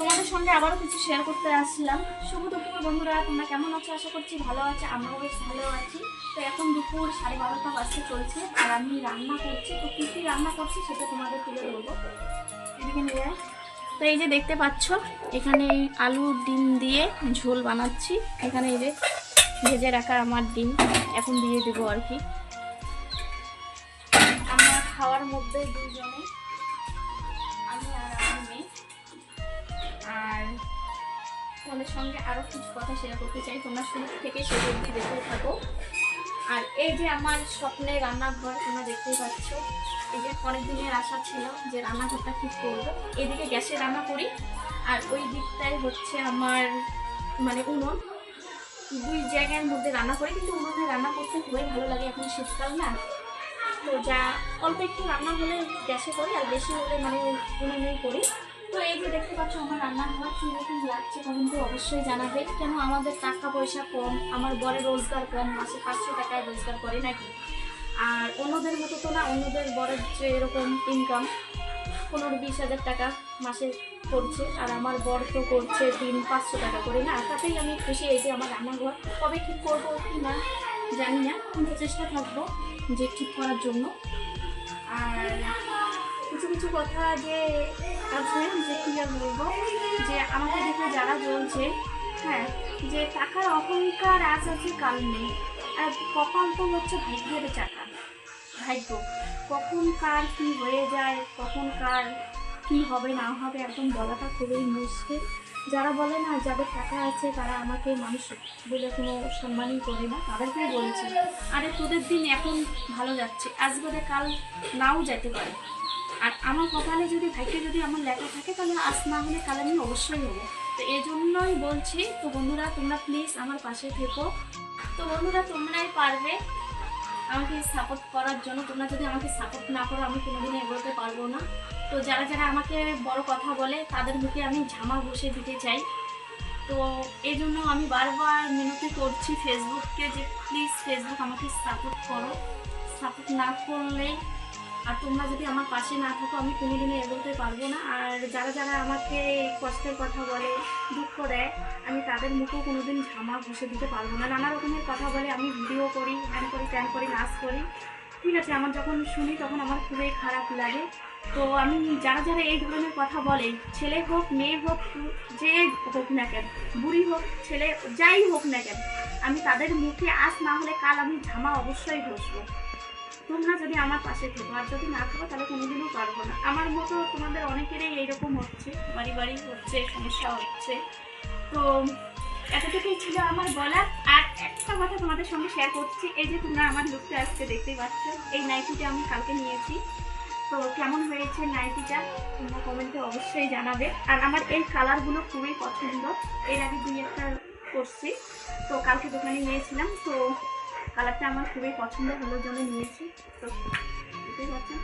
তোমাদের সঙ্গে আবারও কিছু শেয়ার করতে আসলাম শুভ দুপুর বন্ধুরা, তোমরা কেমন আছো? আশা করছি ভালো আছে, আমরাও বেশ ভালো আছি। তো এখন দুপুর সাড়ে বারোটা বাজতে চলছে, আর আমি রান্না করছি। তো কী কী রান্না করছি সেটা তোমাদের তুলে ধরবো। এদিকে নিয়ে তো এই যে দেখতে পাচ্ছ, এখানে আলু ডিম দিয়ে ঝোল বানাচ্ছি। এখানে এই যে ভেজে রাখা আমার ডিম, এখন দিয়ে দেবো আর কি। আমরা খাওয়ার মধ্যে দুজনে, আমি আর আমার মেয়ে আর তোমাদের সঙ্গে আরও কিছু কথা শেয়ার করতে চাই। তোমরা শুরু থেকে শেষ দেখতে থাকো। আর এই যে আমার স্বপ্নের রান্নাঘর, তোমরা দেখতেই পাচ্ছ, এই যে অনেক দিনের আশা ছিল যে রান্নাঘরটা ঠিক করব। এদিকে গ্যাসে রান্না করি, আর ওই দিকটায় হচ্ছে আমার মানে উনুন। দুই জায়গার মধ্যে রান্না করি, কিন্তু উনুনে রান্না করতে খুবই ভালো লাগে এখন শীতকাল না। তো যা, অল্প একটু রান্না হলে গ্যাসে করি, আর বেশি হলে মানে উনুনেই করি। তো এই যে দেখতে পাচ্ছ, আমার রান্নাঘর কীরকম লাগছে কমেন্টে অবশ্যই জানাবে কেন আমাদের টাকা পয়সা কম, আমার বরের রোজগার কম, মাসে পাঁচশো টাকায় রোজগার করে নাকি? আর অন্যদের মতো তো না, অন্যদের বরের যে এরকম ইনকাম পনেরো বিশ হাজার টাকা মাসে করছে, আর আমার বর তো করছে দিন পাঁচশো টাকা করে না তাতেই আমি খুশি এই যে আমার রান্নাঘর। কবে ঠিক করব কি না জানি না, কিন্তু চেষ্টা থাকব যে ঠিক করার জন্য। আর কিছু কিছু কথা যে আছে যে কী আর বলব, যে আমাকে দেখে যারা বলছে হ্যাঁ যে টাকার অহংকার আজ আছে, কাল নেই। আর কখন তো হচ্ছে ভাগ্যের চাকা, ভাগ্য। কখন কার কী হয়ে যায়, কখন কার কি হবে, না হবে, একদম বলাটা খুবই মুশকিল। যারা বলে না, যাদের টাকা আছে, তারা আমাকে মানুষ বলে কোনো সম্মানই করে না, তাদেরকেই বলছি। আরে, তোদের দিন এখন ভালো যাচ্ছে, আজ কাল নাও যেতে পারে। আর আমার কপালে যদি ভাগ্যে যদি আমার লেখা থাকে, তাহলে আজ না হলে কাল আমি অবশ্যই হব তো এই জন্যই বলছি, তো বন্ধুরা, তোমরা প্লিজ আমার পাশে থেকো। তো বন্ধুরা, তোমরাই পারবে। আমাকে সাপোর্ট করার জন্য, তোমরা যদি আমাকে সাপোর্ট না করো, আমি কোনোদিনও এগোতে পারব না। তো যারা যারা আমাকে বড় কথা বলে, তাদের মুখে আমি ঝামা বসে দিতে চাই। তো এই জন্য আমি বারবার মিনতি করছি ফেসবুককে যে প্লিজ ফেসবুক আমাকে সাপোর্ট করো। সাপোর্ট না করলে আর তোমরা যদি আমার পাশে না থাকো, আমি কোনোদিনও এগোতে পারব না। আর যারা যারা আমাকে কষ্টের কথা বলে, দুঃখ দেয়, আমি তাদের মুখেও কোনোদিন ঝামা ঘষে দিতে পারব না। নানা রকমের কথা বলে, আমি ভিডিও করি হ্যান করি ট্যান করি, নাচ করি। ঠিক আছে, আমার যখন শুনি তখন আমার খুবই খারাপ লাগে। তো আমি যারা যারা এই ধরনের কথা বলে, ছেলে হোক, মেয়ে হোক, যে হোক না কেন, বুড়ি হোক, ছেলে, যাই হোক না কেন, আমি তাদের মুখে আজ না হলে কাল আমি ঝামা অবশ্যই ঘষবো। তোমরা যদি আমার পাশে থেকো, আর যদি না থাকো, তাহলে কোনোদিনও পারব না। আমার মতো তোমাদের অনেকেরই এইরকম হচ্ছে। বাড়ি বাড়ি হচ্ছে, সমস্যা হচ্ছে। তো এতটুকুই ছিল আমার বলার। আর একটা কথা তোমাদের সঙ্গে শেয়ার করছি, এই যে তোমরা আমার লুকটা আজকে দেখতেই পাচ্ছ, এই নাইটিটা আমি কালকে নিয়েছি। তো কেমন হয়েছে নাইটিটা, তোমরা কমেন্টে অবশ্যই জানাবে। আর আমার এই কালারগুলো খুবই পছন্দ। এর আগে দুই একটা করছি। তো কালকে দোকানে নিয়েছিলাম। তো কালারটা আমার খুবই পছন্দ হলো জন্য নিয়েছি। তো বুঝতেই পারছেন?